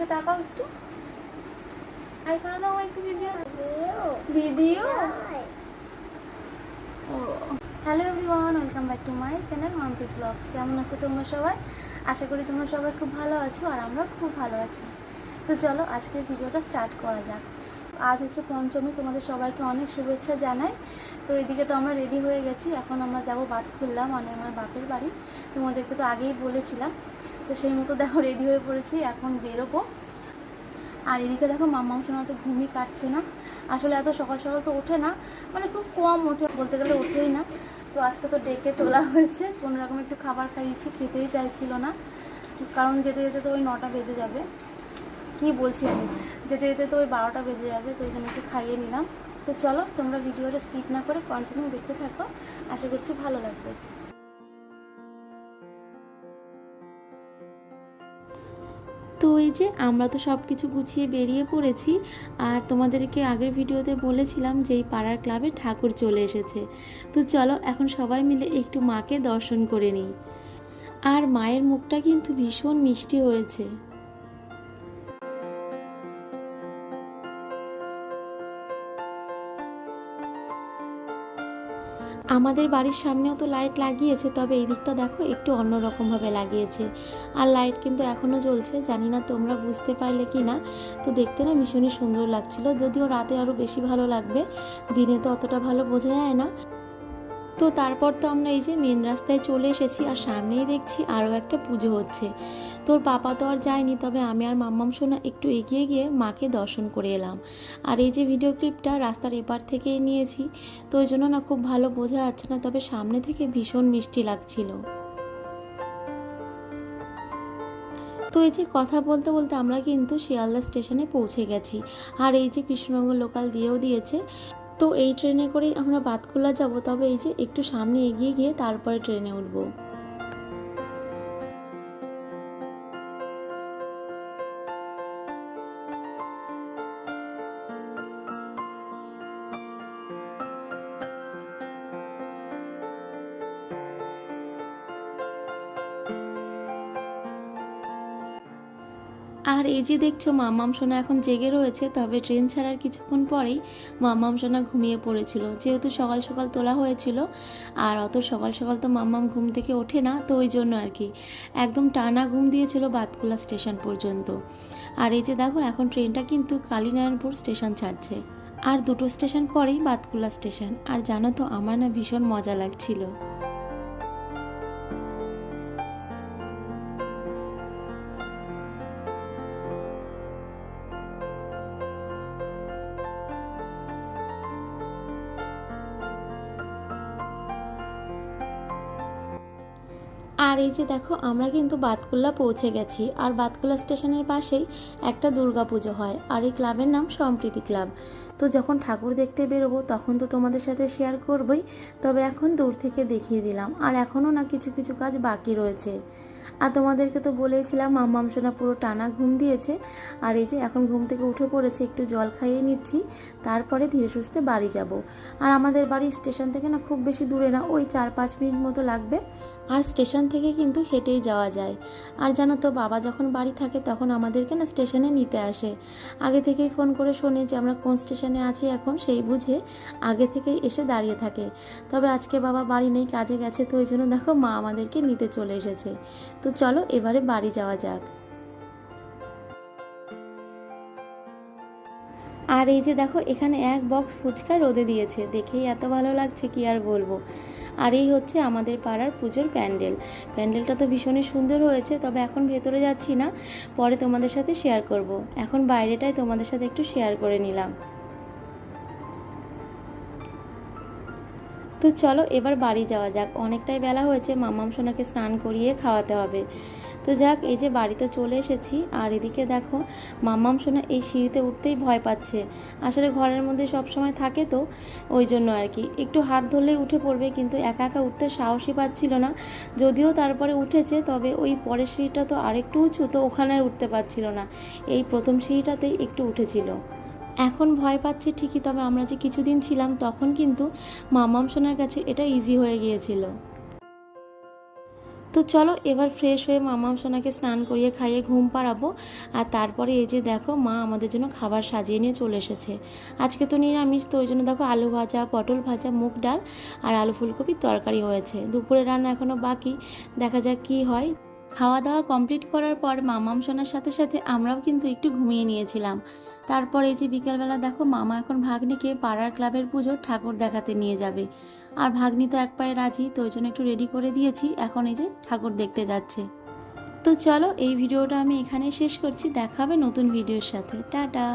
দিকে তাকাও একটু। হাই করে দাও একটু video video O. Hello everyone welcome back to my channel Mampi's blogs কেমন আছো তোমরা সবাই? আশা করি তোমরা সবাই খুব ভালো আছো আর আমরা খুব ভালো আছি। তো চলো আজকের ভিডিওটা স্টার্ট করা যাক। আজ হচ্ছে পঞ্চমী তোমাদের সবাইকে অনেক শুভেচ্ছা জানাই। তো এদিকে তো আমরা রেডি হয়ে গেছি এখন আমরা যাব বাদ খুললাম মানে আমার বাপের বাড়ি। তোমাদেরকে তো আগেই বলেছিলাম। তো সেই মতো দেখো রেডি হয়ে পড়েছি, এখন বেরোবো। আর এদিকে দেখো মাম্মাম শোনা তো ঘুমই কাটছে না। আসলে এত সকাল সকাল তো ওঠে না মানে খুব কম ওঠে, বলতে গেলে ওঠেই না। তো আজকে তো ডেকে তোলা হয়েছে, কোনো রকম একটু খাবার খাইয়েছি, খেতেই চাইছিল না। কারণ যেতে যেতে তো ওই নটা বেজে যাবে। কি বলছি আমি? যেতে যেতে তো ওই বারোটা বেজে যাবে, তো ওই জন্য একটু খাইয়ে নিলাম। তো চলো তোমরা ভিডিওটা স্কিপ না করে কন্টিনিউ দেখতে থাকো। আশা করছি ভালো লাগবে। তো এই যে আমরা তো সব কিছু গুছিয়ে বেরিয়ে পড়েছি, আর তোমাদেরকে আগের ভিডিওতে বলেছিলাম যে এই পাড়ার ক্লাবে ঠাকুর চলে এসেছে। তো চলো এখন সবাই মিলে একটু মাকে দর্শন করে নিই। আর মায়ের মুখটা কিন্তু ভীষণ মিষ্টি হয়েছে। আমাদের বাড়ির সামনেও তো লাইট লাগিয়েছে, তবে এই দিকটা দেখো একটু অন্যরকমভাবে লাগিয়েছে। আর লাইট কিন্তু এখনও জ্বলছে, জানি না তোমরা বুঝতে পারলে কি না। তো দেখতে না ভীষণই সুন্দর লাগছিল, যদিও রাতে আরও বেশি ভালো লাগবে, দিনে তো অতটা ভালো বোঝা যায় না। তো তারপর তো আমরা এই যে মেন রাস্তায় চলে এসেছি, আর সামনেই দেখছি আরও একটা পুজো হচ্ছে। তোর পাপা তো আর যায়নি, তবে আমি আর মাম্মাম সোনা একটু এগিয়ে গিয়ে মাকে দর্শন করে এলাম। আর এই যে ভিডিও ক্লিপটা রাস্তার এপার থেকেই নিয়েছি, তো ওই জন্য না খুব ভালো বোঝা যাচ্ছে না, তবে সামনে থেকে ভীষণ মিষ্টি লাগছিল। তো এই যে কথা বলতে বলতে আমরা কিন্তু শিয়ালদা স্টেশনে পৌঁছে গেছি, আর এই যে কৃষ্ণনগর লোকাল দিয়েও দিয়েছে, তো এই ট্রেনে করেই আমরা বাতকুল্লা যাব, তবে এই যে একটু সামনে এগিয়ে গিয়ে তারপরে ট্রেনে উঠবো। আর এই যে দেখছ, মামাম সোনা এখন জেগে রয়েছে, তবে ট্রেন ছাড়ার কিছুক্ষণ পরেই মামাম সোনা ঘুমিয়ে পড়েছিল। যেহেতু সকাল সকাল তোলা হয়েছিল, আর অত সকাল সকাল তো মাম্মাম ঘুম থেকে ওঠে না, তো ওই জন্য আর কি। একদম টানা ঘুম দিয়েছিল বাতকুলা স্টেশন পর্যন্ত। আর এই যে দেখো, এখন ট্রেনটা কিন্তু কালীনারায়ণপুর স্টেশন ছাড়ছে। আর দুটো স্টেশন পরেই বাতকুলা স্টেশন। আর জানো তো, আমার না ভীষণ মজা লাগছিল। আর এই যে দেখো, আমরা কিন্তু বাতকুল্লা পৌঁছে গেছি। আর বাতকুল্লা স্টেশনের পাশেই একটা দুর্গা পুজো হয়। আর এই ক্লাবের নাম সম্প্রীতি ক্লাব। তো যখন ঠাকুর দেখতে বেরোবো, তখন তো তোমাদের সাথে শেয়ার করবই। তবে এখন দূর থেকে দেখিয়ে দিলাম। আর এখনও না কিছু কিছু কাজ বাকি রয়েছে। আর তোমাদেরকে তো বলেইছিলাম, মাম্মাম সোনা পুরো টানা ঘুম দিয়েছে। আর এই যে এখন ঘুম থেকে উঠে পড়েছে, একটু জল খাইয়ে নিচ্ছি। তারপরে ধীরে সুস্থে বাড়ি যাব। আর আমাদের বাড়ি স্টেশন থেকে না খুব বেশি দূরে না, ওই চার পাঁচ মিনিট মতো লাগবে। আর স্টেশন থেকে কিন্তু হেঁটেই যাওয়া যায়। আর জানো তো, বাবা যখন বাড়ি থাকে তখন আমাদেরকে না স্টেশনে নিতে আসে। আগে থেকেই ফোন করে শোনে যে আমরা কোন স্টেশনে আছি এখন সেই বুঝে আগে থেকেই এসে দাঁড়িয়ে থাকে। তবে আজকে বাবা বাড়ি নেই, কাজে গেছে তো ওই জন্য দেখো মা আমাদেরকে নিতে চলে এসেছে। তো চলো এবারে বাড়ি যাওয়া যাক। আর এই যে দেখো, এখানে এক বক্স ফুচকা রোদে দিয়েছে। দেখেই এত ভালো লাগছে, কি আর বলব। আর এই হচ্ছে আমাদের পাড়ার পুজোর প্যান্ডেল। প্যান্ডেলটা তো ভীষণই সুন্দর হয়েছে, তবে এখন ভেতরে যাচ্ছি না, পরে তোমাদের সাথে শেয়ার করব। এখন বাইরেটাই তোমাদের সাথে একটু শেয়ার করে নিলাম। তো চলো এবার বাড়ি যাওয়া যাক। অনেকটাই বেলা হয়েছে, মামাম সোনাকে স্নান করিয়ে খাওয়াতে হবে। তো যাক, এই যে বাড়িতে চলে এসেছি। আর এদিকে দেখো, মাম্মাম সোনা এই সিঁড়িতে উঠতেই ভয় পাচ্ছে। আসলে ঘরের মধ্যে সব সময় থাকে তো, ওই জন্য আর কি। একটু হাত ধরলেই উঠে পড়বে, কিন্তু একা একা উঠতে সাহসই পাচ্ছিল না। যদিও তারপরে উঠেছে, তবে ওই পরের সিঁড়িটা তো আরেকটু উঁচু, তো ওখানে উঠতে পারছিল না। এই প্রথম সিঁড়িটাতেই একটু উঠেছিল। এখন ভয় পাচ্ছে ঠিকই, তবে আমরা যে কিছুদিন ছিলাম, তখন কিন্তু মামাম সোনার কাছে এটা ইজি হয়ে গিয়েছিল। তো চলো এবার ফ্রেশ হয়ে মামাম সোনাকে স্নান করিয়ে খাইয়ে ঘুম পাড়াবো। আর তারপরে এই যে দেখো, মা আমাদের জন্য খাবার সাজিয়ে নিয়ে চলে এসেছে। আজকে তো নিরামিষ, তো ওই জন্য দেখো আলু ভাজা, পটল ভাজা, মুগ ডাল আর আলু ফুলকপির তরকারি হয়েছে। দুপুরে রান্না এখনও বাকি, দেখা যাক কি হয়। খাওয়া দাওয়া কমপ্লিট করার পর মামাম সোনার সাথে সাথে আমরাও কিন্তু একটু ঘুমিয়ে নিয়েছিলাম। তারপর এই যে বিকেলবেলা দেখো, মামা এখন ভাগ্নিকে পাড়ার ক্লাবের পুজো ঠাকুর দেখাতে নিয়ে যাবে। আর ভাগ্নি তো এক পায়ে রাজি, তো ওই জন্য একটু রেডি করে দিয়েছি, এখন এই যে ঠাকুর দেখতে যাচ্ছে। তো চলো, এই ভিডিওটা আমি এখানে শেষ করছি, দেখাবে নতুন ভিডিওর সাথে। টাটা!